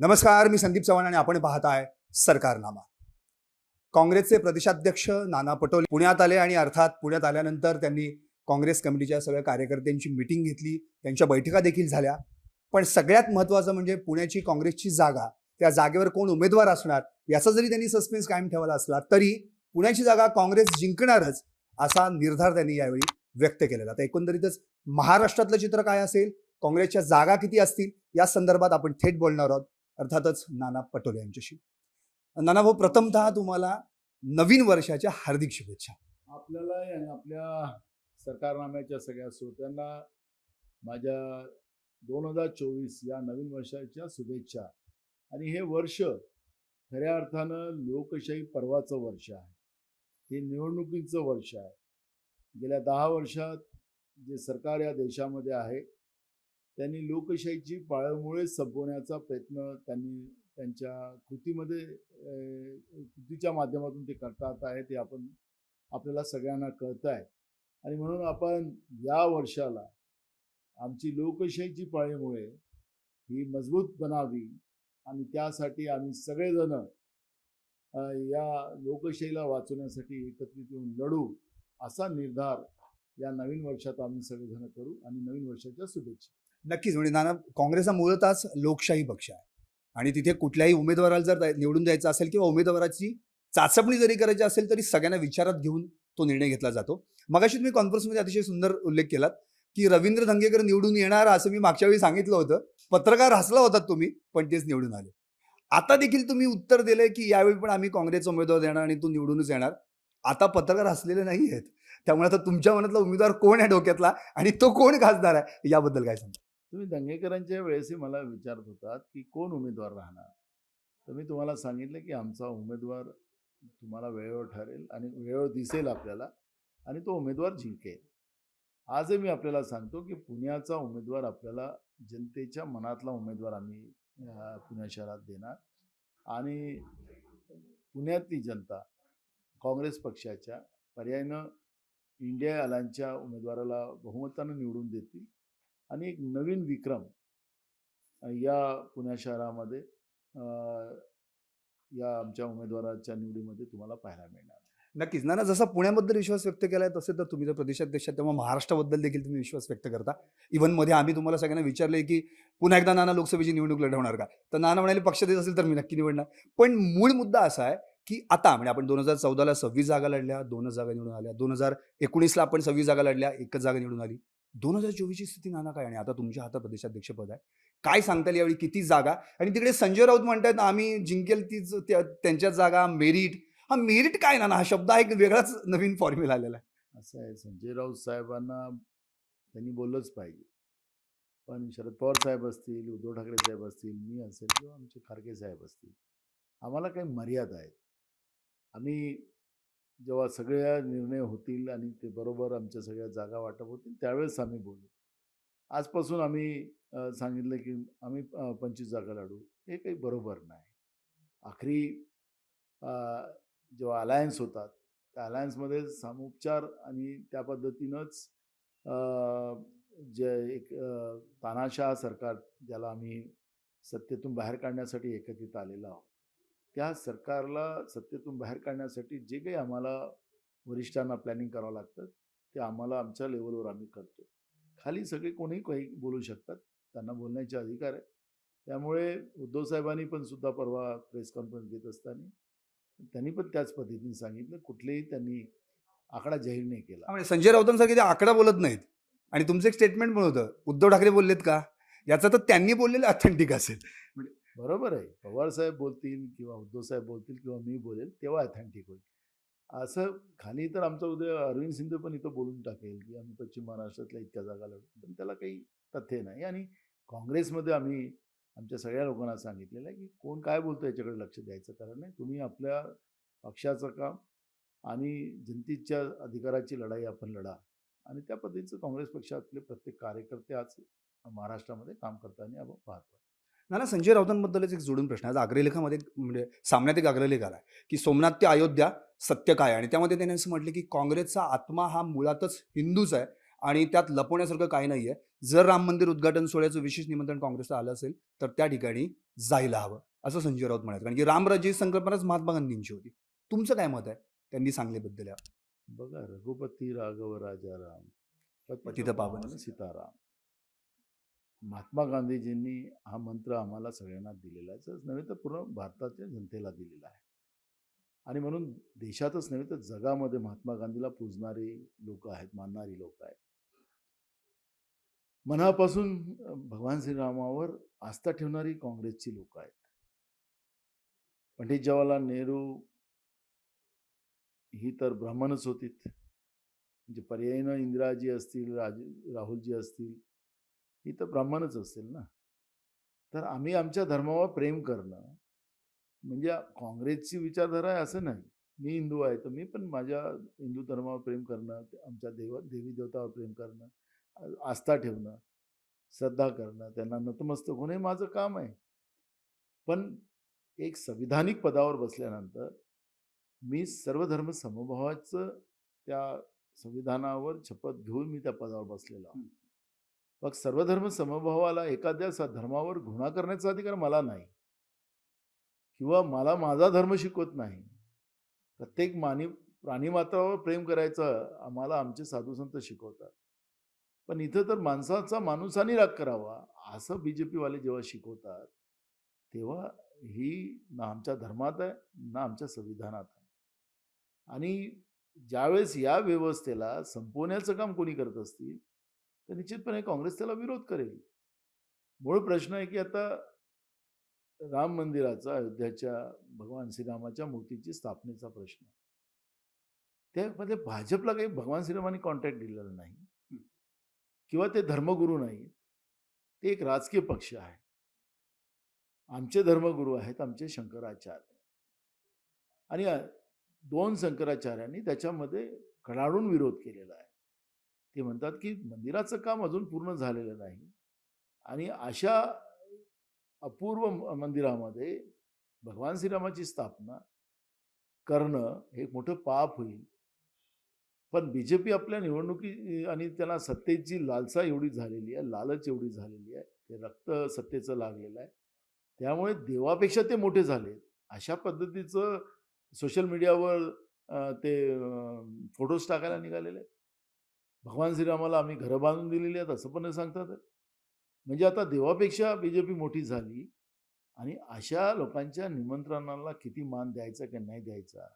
नमस्कार मी संदीप चव्हाण आणि आपण पाहताय सरकारनामा. काँग्रेसचे प्रदेशाध्यक्ष नाना पटोले पुण्यात आले आणि अर्थात पुण्यात आल्यानंतर त्यांनी काँग्रेस कमिटीच्या सगळ्या कार्यकर्त्यांची मिटिंग घेतली त्यांच्या बैठका देखील झाल्या. पण सगळ्यात महत्त्वाचं म्हणजे पुण्याची काँग्रेसची जागा त्या जागेवर कोण उमेदवार असणार याचा जरी त्यांनी सस्पेन्स कायम ठेवला असला तरी पुण्याची जागा काँग्रेस जिंकणारच असा निर्धार त्यांनी यावेळी व्यक्त केलेला. तर एकंदरीतच महाराष्ट्रातलं चित्र काय असेल? काँग्रेसच्या जागा किती असतील? या संदर्भात आपण थेट बोलणार आहोत. अर्थातच नाना पटोले यांच्याशी. नाना भाऊ प्रथमतः तुम्हाला नवीन वर्षाच्या हार्दिक शुभेच्छा. आपल्याला आणि आपल्या सरकारनाम्याच्या सगळ्या श्रोत्यांना माझ्या दोन हजार चोवीस या नवीन वर्षाच्या शुभेच्छा. आणि हे वर्ष खऱ्या अर्थानं लोकशाही पर्वाचं वर्ष आहे. हे निवडणुकीचं वर्ष आहे. गेल्या दहा वर्षात जे सरकार या देशामध्ये आहे त्यांनी लोकशाहीची पाळमुळे संपवण्याचा प्रयत्न त्यांनी त्यांच्या कृतीमध्ये कृतीच्या माध्यमातून ते करतात आहे ते आपण आपल्याला सगळ्यांना कळत आहे. आणि म्हणून आपण या वर्षाला आमची लोकशाहीची पाळीमुळे ही मजबूत बनावी आणि त्यासाठी आम्ही सगळेजण या लोकशाहीला वाचवण्यासाठी एकत्रित येऊन लढू असा निर्धार या नवीन वर्षात आम्ही सगळेजण करू आणि नवीन वर्षाच्या शुभेच्छा. नक्कीच. म्हणजे नाना काँग्रेस हा मूळतःच लोकशाही पक्ष आहे. आणि तिथे कुठल्याही उमेदवाराला जर निवडून द्यायचा असेल किंवा उमेदवाराची चाचपणी जरी करायची असेल तरी सगळ्यांना विचारात घेऊन तो निर्णय घेतला जातो. मगाशी तुम्ही कॉन्फरन्समध्ये अतिशय सुंदर उल्लेख केलात की रवींद्र धंगेकर निवडून येणार असं मी मागच्या वेळी सांगितलं होतं. पत्रकार हसला होता तुम्ही पण तेच निवडून आले. आता देखील तुम्ही उत्तर दिलंय की यावेळी पण आम्ही काँग्रेसचा उमेदवार देणार आणि तो निवडूनच येणार. आता पत्रकार हसलेले नाही आहेत त्यामुळे आता तुमच्या मनातला उमेदवार कोण आहे डोक्यातला आणि तो कोण खासदार आहे? याबद्दल काय सांगा तुम्ही दंगेकरांच्या वेळेसही मला विचारत होतात की कोण उमेदवार राहणार? तर मी तुम्हाला सांगितलं की आमचा उमेदवार तुम्हाला वेळेवर ठरेल आणि वेळेवर दिसेल आपल्याला आणि तो उमेदवार जिंकेल. आजही मी आपल्याला सांगतो की पुण्याचा उमेदवार आपल्याला जनतेच्या मनातला उमेदवार आम्ही पुण्या शहरात देणार आणि पुण्यातली जनता काँग्रेस पक्षाच्या पर्यायनं इंडिया अलायन्सच्या उमेदवाराला बहुमतानं निवडून देतील आणि एक नवीन विक्रम या पुण्या शहरामध्ये या आमच्या उमेदवाराच्या निवडीमध्ये तुम्हाला पाहायला मिळणार नक्कीच. ना ना जसा पुण्याबद्दल विश्वास व्यक्त केलाय तसे तर तुम्ही जर प्रदेशाध्यक्ष तेव्हा महाराष्ट्राबद्दल देखील तुम्ही विश्वास व्यक्त करता. इव्हनमध्ये आम्ही तुम्हाला सगळ्यांना विचारले की पुन्हा एकदा नाना लोकसभेची निवडणूक लढवणार का? तर नाना म्हणाले पक्ष देत असेल तर मी नक्की निवडणार. पण मूळ मुद्दा असा आहे की आता म्हणजे आपण दोन हजार चौदाला सव्वीस जागा लढल्या दोनच जागा निवडून आल्या. दोन हजार एकोणीसला आपण सव्वीस जागा लढल्या एकच जागा निवडून आली. दोन हजार चोवीसची स्थिती नाना काय? आणि आता तुमच्या हातात प्रदेशाध्यक्षपद आहे. काय सांगता येईल यावेळी? किती जागा? आणि तिकडे संजय राऊत म्हणतात आम्ही जिंकेल तीच त्या- जागा मेरिट. हा मेरिट काय ना हा शब्द हा एक वेगळाच नवीन फॉर्म्युला आलेला आहे. असं आहे संजय राऊत साहेबांना त्यांनी बोललंच पाहिजे. पण शरद पवार साहेब असतील उद्धव ठाकरे साहेब असतील मी असेल किंवा आमचे खारगे साहेब असतील आम्हाला काही मर्यादा आहेत. आम्ही जेव्हा सगळ्या निर्णय होतील आणि ते बरोबर आमच्या सगळ्या जागा वाटप होतील त्यावेळेस आम्ही बोलू. आजपासून आम्ही सांगितलं की आम्ही पंचवीस जागा लढू हे काही बरोबर नाही. आखरी जेव्हा अलायन्स होतात त्या अलायन्समध्ये सामोपचार आणि त्या पद्धतीनंच जे एक तानाशाह सरकार ज्याला आम्ही सत्तेतून बाहेर काढण्यासाठी एकत्रित आलेलो आहोत. त्या सरकारला सत्तेतून बाहेर काढण्यासाठी जे काही आम्हाला वरिष्ठांना प्लॅनिंग करावं लागतं ते आम्हाला आमच्या लेवलवर आम्ही करतो. खाली सगळे कोणीही काही बोलू शकतात त्यांना बोलण्याचे अधिकार आहे. त्यामुळे उद्धव साहेबांनी पण सुद्धा परवा प्रेस कॉन्फरन्स घेत असताना त्यांनी पण त्याच पद्धतीने सांगितलं कुठलेही त्यांनी आकडा जाहीर नाही केला. म्हणजे संजय राऊतांसारखे ते आकडा बोलत नाहीत. आणि तुमचं एक स्टेटमेंट पण होतं उद्धव ठाकरे बोललेत का? याचा तर त्यांनी बोललेलं ऑथेंटिक असेल. म्हणजे बरोबर आहे. पवार साहेब बोलतील किंवा उद्धव साहेब बोलतील किंवा मी बोलेल तेव्हा अथेंटिक होईल. असं खाली तर आमचं उद्या अरविंद सिंधू पण इथं बोलून टाकेल की आम्ही पश्चिम महाराष्ट्रातल्या इतक्या जागा लढू पण त्याला काही तथ्य नाही. आणि काँग्रेसमध्ये आम्ही आमच्या सगळ्या लोकांना सांगितलेलं आहे की कोण काय बोलतो याच्याकडे लक्ष द्यायचं कारण नाही. तुम्ही आपल्या पक्षाचं काम आणि जनतेच्या अधिकाराची लढाई आपण लढा. आणि त्या पद्धतीचं काँग्रेस पक्षातले प्रत्येक कार्यकर्ते आज महाराष्ट्रामध्ये काम करताना आपण पाहतो ना ना संजय राऊतांबद्दलच एक जोडून प्रश्न. आहे आज अग्रलेखामध्ये म्हणजे सामन्यात एक अग्रलेख आला की सोमनाथ ते अयोध्या सत्य काय आणि त्यामध्ये त्याने असं म्हटलं की काँग्रेसचा आत्मा हा मुळातच हिंदूच आहे आणि त्यात लपवण्यासारखं काही नाहीये. जर राम मंदिर उद्घाटन सोहळ्याचं विशेष निमंत्रण काँग्रेसला आलं असेल तर त्या ठिकाणी जायला हवं असं संजय राऊत म्हणाले. कारण की रामराज्य ही संकल्पनाच महात्मा गांधींची होती. तुमचं काय मत आहे त्यांनी सांगल्याबद्दल या बघा रघुपती राघव राजा राम पतित पावन सीताराम. महात्मा गांधीजींनी हा मंत्र आम्हाला सगळ्यांना दिलेला आहे नव्हे तर पूर्ण भारताच्या जनतेला दिलेला आहे. आणि म्हणून देशातच नव्हे तर जगामध्ये महात्मा गांधीला पूजणारी लोक आहेत मानणारी लोक आहेत. मनापासून भगवान श्रीरामावर आस्था ठेवणारी काँग्रेसची लोक आहेत. पंडित जवाहरलाल नेहरू ही तर ब्राह्मणच होतीत. म्हणजे पर्यायीनं इंदिराजी असतील राज राहुलजी असतील ही तर ब्राह्मणच असेल ना. तर आम्ही आमच्या धर्मावर प्रेम करणं म्हणजे काँग्रेसची विचारधारा आहे असं नाही. मी हिंदू आहे तर मी पण माझ्या हिंदू धर्मावर प्रेम करणं आमच्या देव देवी देवतावर प्रेम करणं आस्था ठेवणं श्रद्धा करणं त्यांना नतमस्तक होणं हे माझं काम आहे. पण एक संविधानिक पदावर बसल्यानंतर मी सर्व धर्म समभावाचं त्या संविधानावर शपथ घेऊन मी त्या पदावर बसलेलो आहे. मग सर्वधर्म समभावाला एखाद्या धर्मावर घृणा करण्याचा अधिकार मला नाही. किंवा मला माझा धर्म शिकवत नाही. प्रत्येक मानी प्राणीमात्रावर प्रेम करायचं आम्हाला आमचे साधू संत शिकवतात. पण इथं तर माणसाचा माणूसाने राग करावा असं बी जे पीवाले जेव्हा शिकवतात तेव्हा ही ना आमच्या धर्मात आहे ना आमच्या संविधानात आहे. आणि ज्यावेळेस या व्यवस्थेला संपवण्याचं काम कोणी करत असतील तर निश्चितपणे काँग्रेस त्याला विरोध करेल. मूळ प्रश्न आहे की आता राम मंदिराचा अयोध्याच्या भगवान श्रीरामाच्या मूर्तीची स्थापनेचा प्रश्न. त्यामध्ये भाजपला काही भगवान श्रीरामांनी कॉन्ट्रॅक्ट दिलेला नाही. किंवा ते धर्मगुरू नाही ते एक राजकीय पक्ष आहे. आमचे धर्मगुरू आहेत आमचे शंकराचार्य. आणि दोन शंकराचार्यांनी त्याच्यामध्ये कडाडून विरोध केलेला आहे. ते म्हणतात की मंदिराचं काम अजून पूर्ण झालेलं नाही. आणि अशा अपूर्व मंदिरामध्ये भगवान श्रीरामाची स्थापना करणं हे मोठं पाप होईल. पण बी जे पी आपल्या निवडणुकी आणि त्यांना सत्तेची लालसा एवढी झालेली आहे लालच एवढी झालेली आहे ते रक्त सत्तेचं लागलेलं आहे. त्यामुळे देवापेक्षा ते मोठे झाले अशा पद्धतीचं सोशल मीडियावर ते फोटोज टाकायला निघालेले आहेत. भगवान श्रीरामाला आम्ही घरं बांधून दिलेली आहेत असं पण सांगतात म्हणजे आता देवापेक्षा बी जे पी मोठी झाली आणि अशा लोकांच्या निमंत्रणाला किती मान द्यायचा की नाही द्यायचा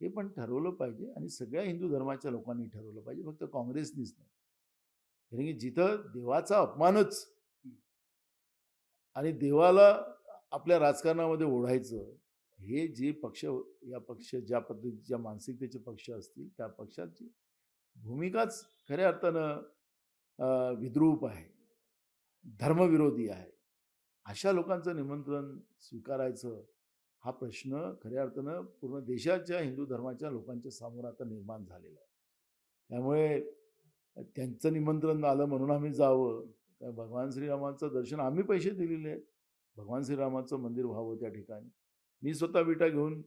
हे पण ठरवलं पाहिजे आणि सगळ्या हिंदू धर्माच्या लोकांनी ठरवलं पाहिजे फक्त काँग्रेसनीच नाही. कारण की जिथं देवाचा अपमानच आणि देवाला आपल्या राजकारणामध्ये ओढायचं हे जे पक्ष या पक्ष ज्या पद्धतीच्या मानसिकतेचे पक्ष असतील त्या पक्षाची भूमिकाच खऱ्या अर्थानं विद्रूप आहे. धर्मविरोधी आहे. अशा लोकांचं निमंत्रण स्वीकारायचं हा प्रश्न खऱ्या अर्थानं पूर्ण देशाच्या हिंदू धर्माच्या लोकांच्या समोर आता निर्माण झालेला आहे. त्यामुळे त्यांचं निमंत्रण आलं म्हणून आम्ही जावं. काय भगवान श्रीरामाचं दर्शन आम्ही पैसे दिलेले आहेत. भगवान श्रीरामाचं मंदिर व्हावं त्या ठिकाणी. मी स्वतः विटा घेऊन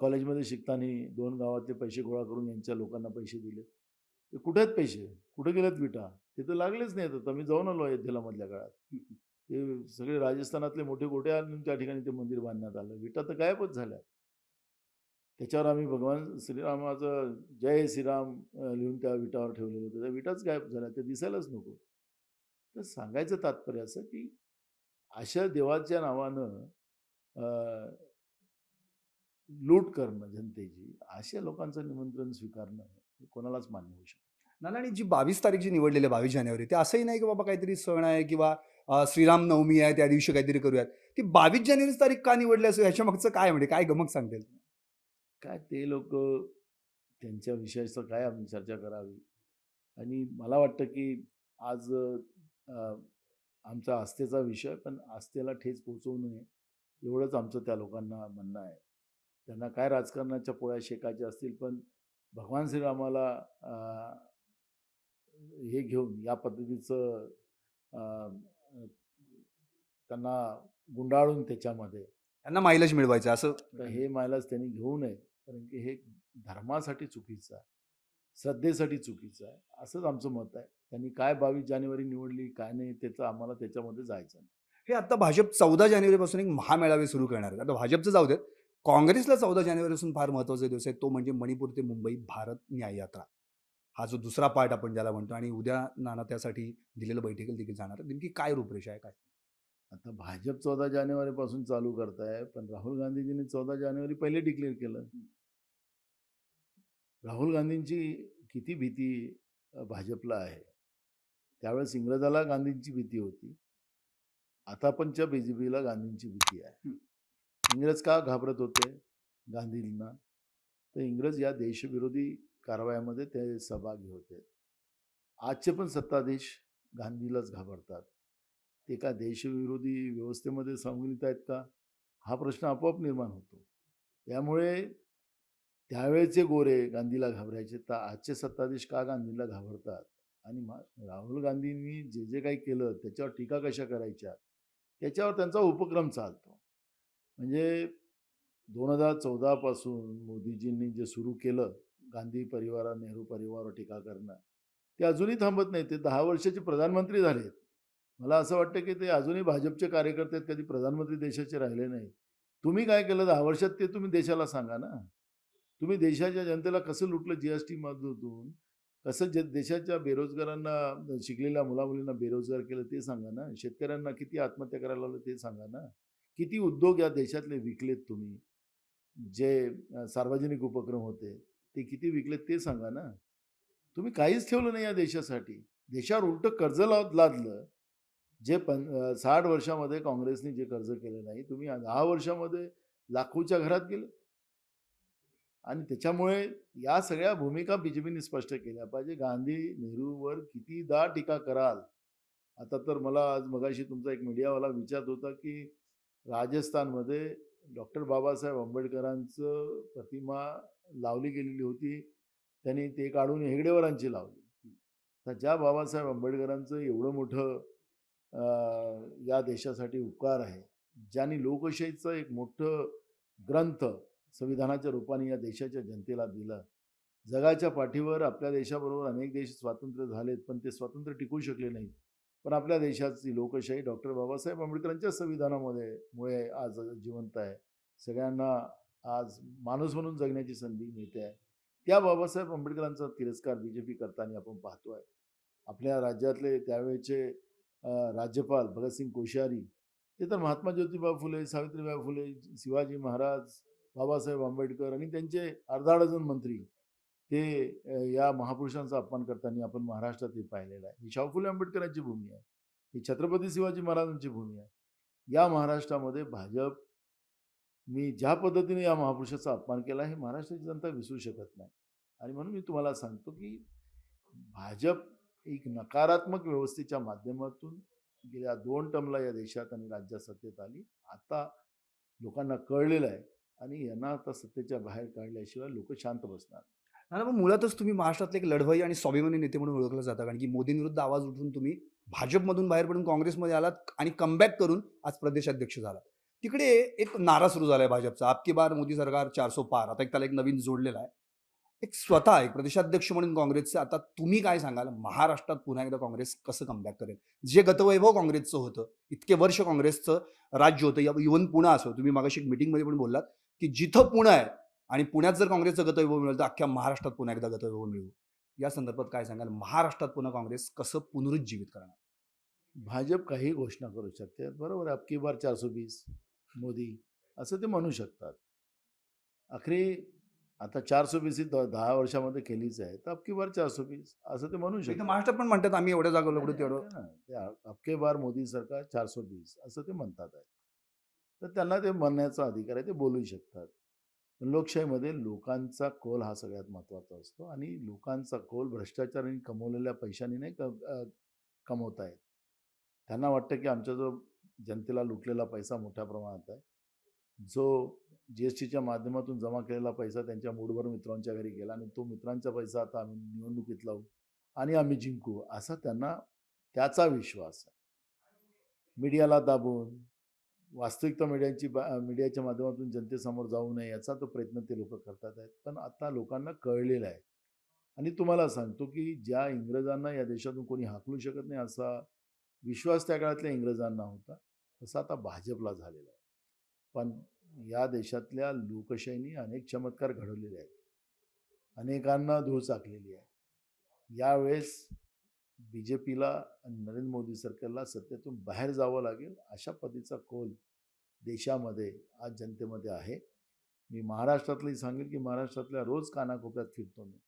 कॉलेजमध्ये शिकताना दोन गावातले पैसे गोळा करून यांच्या लोकांना पैसे दिले ते कुठे आहेत पैसे? कुठे गेलेत विटा? ते तर लागलेच नाही आता. मी जाऊन आलो अयोध्येला मधल्या काळात. ते सगळे राजस्थानातले मोठे गोटे आणून त्या ठिकाणी ते मंदिर बांधण्यात आलं. विटा तर गायबच झाल्या. त्याच्यावर आम्ही भगवान श्रीरामाचं जय श्रीराम लिहून त्या विटावर ठेवलेलं होतं. त्या विटाच गायब झाल्या. ते दिसायलाच नको. तर सांगायचं तात्पर्य असं की अशा देवाच्या नावानं लूट करणं जनतेची अशा लोकांचं निमंत्रण स्वीकारणं कोणालाच मान्य होऊ शकतं नाना आणि जी बावीस तारीख जी निवडलेली आहे बावीस जानेवारी ते असंही नाही की बाबा काहीतरी सण आहे किंवा श्रीराम नवमी आहे त्या दिवशी काहीतरी करूयात. ती बावीस जानेवारी तारीख का निवडली असं ह्याच्या मागचं काय म्हणजे काय गमक सांगतील? काय ते लोक त्यांच्या विषयाचं काय आम्ही चर्चा करावी? आणि मला वाटतं की आज आमचा आस्थेचा विषय पण आस्थेला ठेच पोचवू नये एवढंच आमचं त्या लोकांना म्हणणं आहे. त्यांना काय राजकारणाच्या पोळ्या शेकायच्या असतील पण भगवान श्रीरामाला हे घेऊन या पद्धतीचं त्यांना गुंडाळून त्याच्यामध्ये. त्यांना मायलेज मिळवायचं असं तर हे मायलाच त्यांनी घेऊ नये कारण की हे धर्मासाठी चुकीचं आहे श्रद्धेसाठी चुकीचं आहे असंच आमचं मत आहे. त्यांनी काय बावीस जानेवारी निवडली काय नाही त्याचं आम्हाला त्याच्यामध्ये जायचं नाही. हे आता भाजप चौदा जानेवारीपासून एक महामेळावे सुरू करणार आहेत. आता भाजपचं जाऊ देत काँग्रेसला चौदा जानेवारीपासून फार महत्त्वाचा दिवस आहे तो म्हणजे मणिपूर ते मुंबई भारत न्याय यात्रा. हा जो दुसरा पार्ट आपण ज्याला म्हणतो आणि उद्या नाना त्यासाठी दिलेलं बैठकीला देखील जाणार आहे. नेमकी काय रूपरेषा आहे काय? आता भाजप चौदा जानेवारीपासून चालू करताय पण राहुल गांधीजींनी चौदा जानेवारी पहिले डिक्लेअर केलं. राहुल गांधींची किती भीती भाजपला आहे. त्यावेळेस इंग्रजाला गांधींची भीती होती. आता पण त्या बी जे पीला गांधींची भीती आहे. इंग्रज का घाबरत होते गांधींना तर इंग्रज या देशविरोधी कारवायामध्ये ते सहभागी होते. आजचे पण सत्ताधीश गांधीलाच घाबरतात. ते का देशविरोधी व्यवस्थेमध्ये संमिलित आहेत का? हा प्रश्न आपोआप निर्माण होतो. त्यामुळे त्यावेळेचे गोरे गांधीला घाबरायचे तर आजचे सत्ताधीश का गांधीला घाबरतात? आणि राहुल गांधींनी जे जे काही केलं त्याच्यावर टीका कशा करायच्या? त्याच्यावर त्यांचा उपक्रम चालतो. म्हणजे दोन हजार चौदापासून मोदीजींनी जे सुरू केलं गांधी परिवार नेहरू परिवारावर टीका करणं. ते अजूनही थांबत नाही ते दहा वर्षाचे प्रधानमंत्री झालेत. मला असं वाटतं की ते अजूनही भाजपचे कार्यकर्ते आहेत, कधी प्रधानमंत्री देशाचे राहिले नाहीत. तुम्ही काय केलं? दहा वर्षात ते तुम्ही देशाला सांगा ना. तुम्ही देशाच्या जनतेला कसं लुटलं? जी एस मधून कसं जे देशाच्या बेरोजगारांना शिकलेल्या मुलामुलींना बेरोजगार केलं ते सांगा ना. शेतकऱ्यांना किती आत्महत्या करायला लावलं ते सांगा ना. किती उद्योग या देशातले विकलेत तुम्ही? जे सार्वजनिक उपक्रम होते. ते किती विकलेत ते सांगा ना. तुम्ही काहीच ठेवलं नाही या देशासाठी. देशावर उलटं कर्ज लाव लादलं. जे पं साठ वर्षामध्ये काँग्रेसने जे कर्ज केलं नाही तुम्ही दहा वर्षामध्ये लाखोच्या घरात गेलं. आणि त्याच्यामुळे या सगळ्या भूमिका बी जे पीने स्पष्ट केल्या पाहिजे. गांधी नेहरूवर कितीदा टीका कराल. आता तर मला आज मगाशी तुमचा एक मीडियावाला विचारत होता की राजस्थानमध्ये डॉक्टर बाबासाहेब आंबेडकरांचं प्रतिमा लावली गेलेली होती. त्यांनी ते काढून हेगडेवरांची लावली. तर ज्या बाबासाहेब आंबेडकरांचं एवढं मोठं या देशासाठी उपकार आहे ज्यांनी लोकशाहीचं एक मोठं ग्रंथ संविधानाच्या रूपाने या देशाच्या जनतेला दिलं. जगाच्या पाठीवर आपल्या देशाबरोबर अनेक देश स्वातंत्र्य झालेत पण ते स्वातंत्र्य टिकू शकले नाहीत. पण आपल्या देशाची लोकशाही डॉक्टर बाबासाहेब आंबेडकरांच्या संविधानामध्ये मुळे आज जिवंत आहे. सगळ्यांना आज माणूस म्हणून जगण्याची संधी मिळते आहे. त्या बाबासाहेब आंबेडकरांचा तिरस्कार बी जे पी करताना आपण पाहतो आहे आपल्या राज्यातले त्यावेळेचे राज्यपाल भगतसिंग कोश्यारी ते तर महात्मा ज्योतिबा फुले सावित्रीबाई फुले शिवाजी महाराज बाबासाहेब आंबेडकर आणि त्यांचे अर्धा डझन मंत्री ते या महापुरुषांचा अपमान करताना आपण महाराष्ट्रात हे पाहिलेलं आहे. ही शाहू फुले आंबेडकरांची भूमी आहे. ही छत्रपती शिवाजी महाराजांची भूमी आहे. या महाराष्ट्रामध्ये भाजप मी ज्या पद्धतीने या महापुरुषाचा अपमान केला हे महाराष्ट्राची जनता विसरू शकत नाही. आणि म्हणून मी तुम्हाला सांगतो की भाजप एक नकारात्मक व्यवस्थेच्या माध्यमातून गेल्या दोन टर्मला या देशात आणि राज्यात सत्तेत आली. आता लोकांना कळलेलं आहे आणि यांना आता सत्तेच्या बाहेर काढल्याशिवाय लोक शांत बसणार. नाही मग मुळातच तुम्ही महाराष्ट्रातले एक लढवई आणि स्वाभिमानी नेते म्हणून ओळखलं जाता. कारण की मोदींविरुद्ध आवाज उठून तुम्ही भाजपमधून बाहेर पडून काँग्रेसमध्ये आलात आणि कमबॅक करून आज प्रदेशाध्यक्ष झालात. तिकडे एक नारा सुरू झालाय भाजपचा. आपकी बार मोदी सरकार चारसो पार. आता एक त्याला एक नवीन जोडलेला आहे. एक स्वतः एक प्रदेशाध्यक्ष म्हणून काँग्रेसचे आता तुम्ही काय सांगाल? महाराष्ट्रात पुन्हा एकदा काँग्रेस कसं कमबॅक करेल? जे गतवैभव काँग्रेसचं होतं इतके वर्ष काँग्रेसचं राज्य होतं या इव्हन पुणे असो तुम्ही मागाशी एक मिटिंगमध्ये पण बोललात की जिथं पुणे आहे आणि पुण्यात जर काँग्रेसचं गतवैभव मिळेल तर अख्ख्या महाराष्ट्रात पुन्हा एकदा गतवैभव मिळू. या संदर्भात काय सांगाल? महाराष्ट्रात पुन्हा काँग्रेस कसं पुनरुज्जीवित करणार? भाजप काही घोषणा करू शकते. बरोबर आहे. बार चारशे वीस. मोदी असं ते म्हणू शकतात. अखरी आता चारशे बीस ही दहा वर्षामध्ये केलीच आहे तर अबकी बार चारशे बीस असं ते म्हणू इथं शकतात. महाराष्ट्रात पण म्हणतात आम्ही एवढ्या जागा लढू तेवढं. ते अबके बार मोदी सरकार चारशे बीस असं ते म्हणतात आहे. तर त्यांना ते म्हणण्याचा अधिकार आहे ते बोलू शकतात. पण लोकशाहीमध्ये लोकांचा कौल हा सगळ्यात महत्त्वाचा असतो आणि लोकांचा कौल भ्रष्टाचाराने कमवलेल्या पैशाने नाही कमवता येत त्यांना वाटतं की आमचा जो जनतेला लुटलेला पैसा मोठ्या प्रमाणात आहे. जो जी एस टीच्या माध्यमातून जमा केलेला पैसा त्यांच्या मूडभर मित्रांच्या घरी गेला आणि तो मित्रांचा पैसा आता आम्ही निवडणुकीत लावू आणि आम्ही जिंकू असा त्यांना त्याचा विश्वास आहे. मीडियाला दाबून वास्तविकता मीडियाची मीडियाच्या माध्यमातून जनतेसमोर जाऊ नये याचा तो प्रयत्न ते लोक करतात आहेत. पण आता लोकांना कळलेलं आहे. आणि तुम्हाला सांगतो की ज्या इंग्रजांना या देशातून कोणी हाकलू शकत नाही असा विश्वास त्या काळातल्या इंग्रजांना होता. तसा आता भाजपला झालेला आहे. पण या देशातल्या लोकशाहीने अनेक चमत्कार घडवलेले आहेत. अनेकांना धूळ चाकलेली आहे. यावेळेस बी जे पीला आणि नरेंद्र मोदी सरकारला सत्तेतून बाहेर जावं लागेल अशा पद्धतीचा कोल देशामध्ये आज जनतेमध्ये आहे. मी महाराष्ट्रातलंही सांगेल की महाराष्ट्रातल्या रोज कानाकोपऱ्यात फिरतो मी.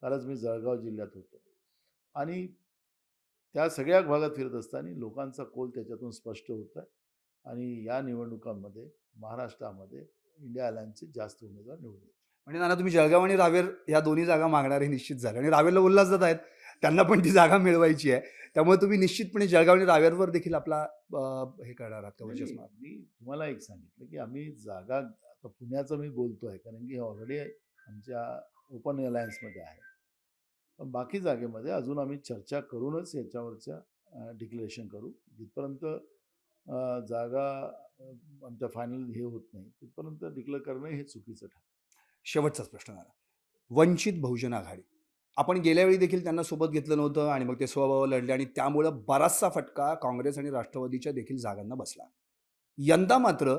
कालच मी जळगाव जिल्ह्यात होतो. आणि त्या सगळ्या भागात फिरत असताना लोकांचा कोल त्याच्यातून स्पष्ट होत आहे आणि या निवडणुकांमध्ये महाराष्ट्रामध्ये इंडिया अलायन्सचे जास्त उमेदवार निवडून. म्हणजे नाना तुम्ही जळगाव आणि रावेर या दोन्ही जागा मागणारे निश्चित झाले आणि रावेरला उल्हासदार आहेत. त्यांना पण ती जागा मिळवायची आहे. त्यामुळे तुम्ही निश्चितपणे जळगाव आणि रावेरवर देखील आपला हे करणार आहात मी तुम्हाला एक सांगितलं की आम्ही जागा आता पुण्याचं मी बोलतोय कारण की ऑलरेडी आमच्या ओपन अलायन्समध्ये आहे. बाकी जागेमध्ये अजून आम्ही चर्चा करूनच याच्यावरच्या डिक्लेरेशन करू. जिथपर्यंत जागा आमच्या फायनल हे होत नाही तिथपर्यंत डिक्लेअर करणं हे चुकीचं ठरेल शेवटचाच प्रश्न झाला. वंचित बहुजन आघाडी. आपण गेल्या वेळी देखील त्यांना सोबत घेतलं नव्हतं आणि मग ते स्वभाव लढले आणि त्यामुळं बराचसा फटका काँग्रेस आणि राष्ट्रवादीच्या देखील जागांना बसला. यंदा मात्र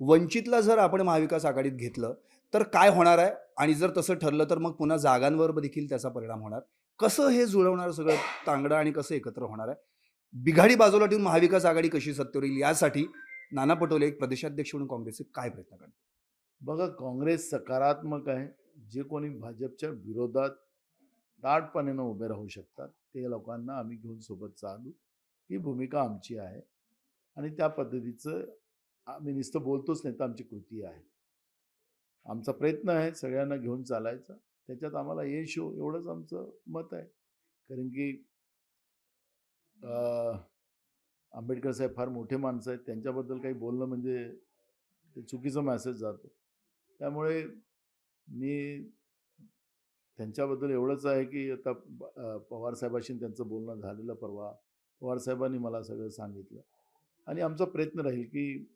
वंचितला जर आपण महाविकास आघाडीत घेतलं तर काय होणार आहे? आणि जर तसं ठरलं तर मग पुन्हा जागांवर देखील त्याचा परिणाम होणार. कसं हे जुळवणार सगळं तांगडं आणि कसं एकत्र होणार आहे? बिघाडी बाजूला ठेवून महाविकास आघाडी कशी सत्तेवर येईल यासाठी नाना पटोले एक प्रदेशाध्यक्ष म्हणून काँग्रेसचे काय प्रयत्न करतात बघा काँग्रेस सकारात्मक आहे. जे कोणी भाजपच्या विरोधात दाटपणेनं उभे राहू शकतात ते लोकांना आम्ही घेऊन सोबत चालू. ही भूमिका आमची आहे. आणि त्या पद्धतीचं आम्ही नुसतं बोलतोच नाही तर आमची कृती आहे. आमचा प्रयत्न आहे सगळ्यांना घेऊन चालायचा. त्याच्यात आम्हाला यश येऊ एवढंच आमचं मत आहे. कारण की आंबेडकर साहेब फार मोठे माणसं आहेत. त्यांच्याबद्दल काही बोलणं म्हणजे ते चुकीचा मेसेज जातो. त्यामुळे मी त्यांच्याबद्दल एवढंच आहे की आता पवारसाहेबाशी त्यांचं बोलणं झालेलं परवा. पवारसाहेबांनी मला सगळं सांगितलं. आणि आमचा प्रयत्न राहील की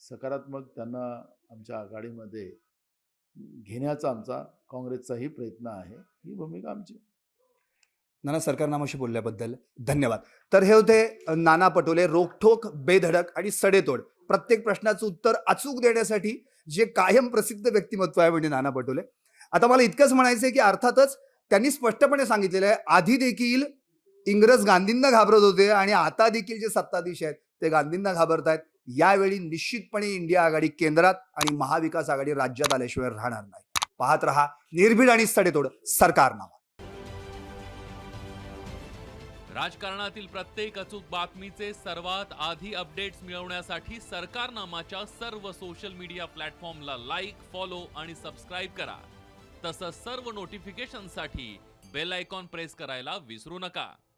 सकारात्मक त्यांना आमच्या आघाडीमध्ये घेण्याचा आमचा काँग्रेसचाही प्रयत्न आहे. ही भूमिका आमची. नाना सरकारनामाशी बोलल्याबद्दल धन्यवाद. तर हे होते नाना पटोले रोखठोक बेधडक आणि सडेतोड. प्रत्येक प्रश्नाचं उत्तर अचूक देण्यासाठी जे कायम प्रसिद्ध व्यक्तिमत्व आहे म्हणजे नाना पटोले. आता मला इतकंच म्हणायचं आहे की अर्थातच त्यांनी स्पष्टपणे सांगितलेलं आहे आधी देखील इंग्रज गांधींना घाबरत होते आणि आता देखील जे सत्ताधीश आहेत ते गांधींना घाबरत आहेत यावेळी निश्चितपणे इंडिया आघाडी केंद्रात आणि महाविकास आघाडी राज्यात आल्याशिवाय राहणार नाही. पाहत रहा निर्भीड आणि सडेतोड सरकारनामा. राजकारणातील प्रत्येक अचूक बातमीचे सर्वात आधी अपडेट्स मिळवण्यासाठी सरकारनामाच्या सर्व सोशल मीडिया प्लॅटफॉर्मला लाईक फॉलो आणि सबस्क्राईब करा. तसंच सर्व नोटिफिकेशनसाठी बेल आयकॉन प्रेस करायला विसरू नका.